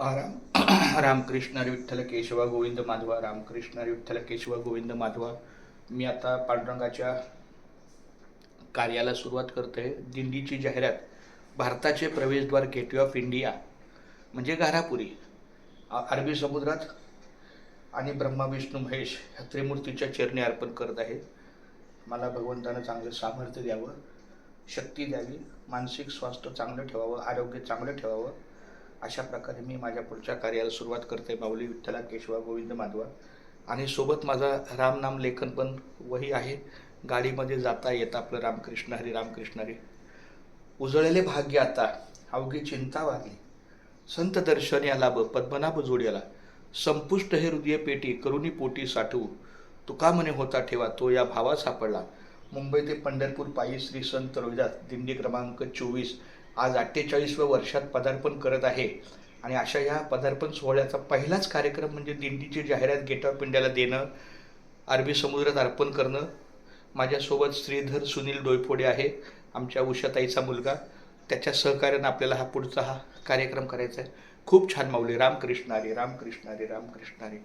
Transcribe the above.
राम रामकृष्ण हरी विठ्ठल केशवा गोविंद माधवा रामकृष्ण हरी विठ्ठल केशवा गोविंद माधवा. मी आता पांडुरंगाच्या कार्याला सुरुवात करतोय. दिंडीची जाहिरात भारताचे प्रवेशद्वार गेटवे ऑफ इंडिया म्हणजे घारापुरी अरबी समुद्रात. आणि ब्रह्मा विष्णू महेश ह्या त्रिमूर्तीच्या चरणी अर्पण करत आहे मला भगवंतानं चांगलं सामर्थ्य द्यावं शक्ती द्यावी मानसिक स्वास्थ्य चांगलं ठेवावं आरोग्य चांगलं ठेवावं. अशा प्रकारे मी माझ्या पुढच्या कार्याला सुरुवात करते माऊली विठ्ठला केशवा गोविंद माधवा. आणि सोबत माझा रामनाम लेखन पण वही आहे. गाडीमध्ये जाता येतं आपलं रामकृष्ण हरी रामकृष्ण हरी. उजळलेले भाग्य आता अवघी चिंता वागली संत दर्शन या लाभ पद्मनाभ जोड्याला. संपुष्ट हे हृदय पेटी करुणी पोटी साठवू तुका म्हणे होता ठेवा तो या भावा सापडला. मुंबई ते पंढरपूर पायी श्री संत रोहिदास दिंडी क्रमांक चोवीस. आज अठ्ठेचाळीसव्या वर्षात पदार्पण करत आहे. आणि अशा या पदार्पण सोहळ्याचा पहिलाच कार्यक्रम म्हणजे दिंडीची जाहिरात गेट ऑफ इंडियाला देणं अरबी समुद्रात अर्पण करणं. माझ्यासोबत श्रीधर सुनील डोयफोडे आहे आमच्या उषाताईचा मुलगा. त्याच्या सहकार्यानं आपल्याला हा पुढचा हा कार्यक्रम करायचा आहे. खूप छान माऊली रामकृष्ण हरी रामकृष्ण हरी रामकृष्ण हरी.